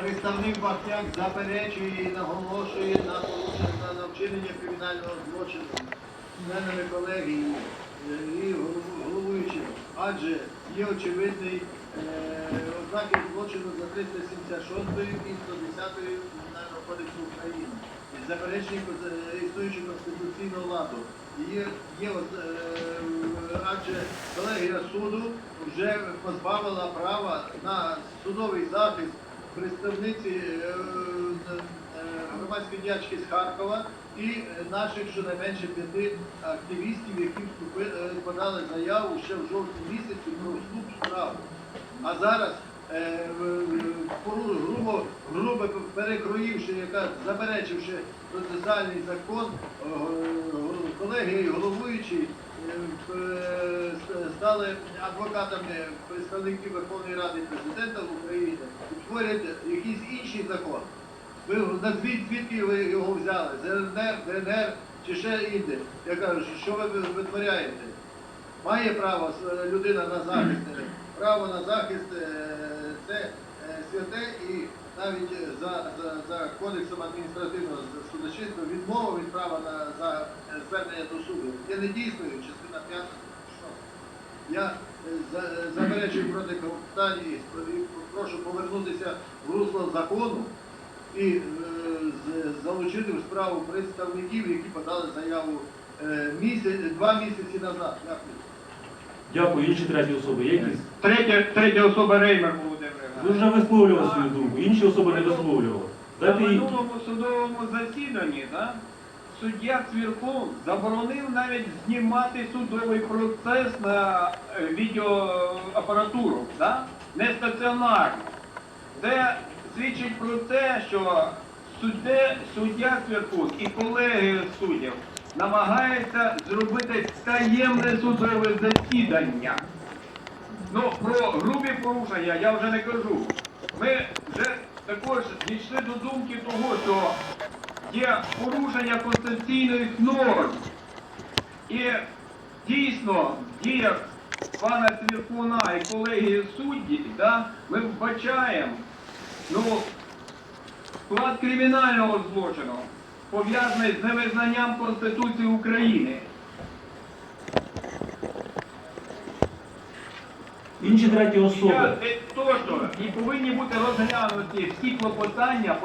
Представник Бахтяк заперечує і наголошує на порушення на вчинення кримінального злочину членами колегії е, і голову- головуючим, адже є очевидний е, ознаки злочину за 376 і 110 Кримінального кодексу України. Заперечення е, існуючого конституційного ладу. Є, є адже колегія суду вже позбавила права на судовий захист представниці е, е, громадської діячки з Харкова і е, наших щонайменше п'яти активістів, які е, подали заяву ще в жовтні місяці про вступ справу. А зараз, е, грубо, грубо перекроївши, яка заперечивши процесуальний закон, е, г- колегія і головуючий е, стали адвокатами представників Верховної Ради президента України і творять якийсь інший закон. Ви назвіть, звідки ви його взяли? З РНР, ДНР чи ще інде. Я кажу, що ви витворяєте? Має право людина на захист. е, Право на захист е, це святе і навіть е, за, за, за кодексом адміністративного судочинства відмова від права на за е, звернення до суду є недійсною, частина 5. Що? Я е, заперечую проти питань і прошу повернутися в русло закону і залучити в справу представників, які подали заяву місяць, два місяці назад. Дякую. Дякую, інші треті особи. Є якісь? Третя, третя особа Реймер Володимир. Ви вже висловлювали свою думку, інші особи не висловлювали. На Дайте їй. минулому судовому засіданні да, суддя Цвірков заборонив навіть знімати судовий процес на е, відеоапаратуру, да, не стаціонарно. Це свідчить про те, що суддя, суддя Цвірков і колеги суддів намагаються зробити таємне судове засідання. Ну, про грубі порушення я вже не кажу. Ми вже також дійшли до думки того, що є порушення конституційних норм. І дійсно в діях пана Цвіркуна і колегії судді, да, ми вбачаємо ну, склад кримінального злочину, пов'язаний з невизнанням Конституції України. Інші треті особи. І повинні бути розглянуті всі клопотання,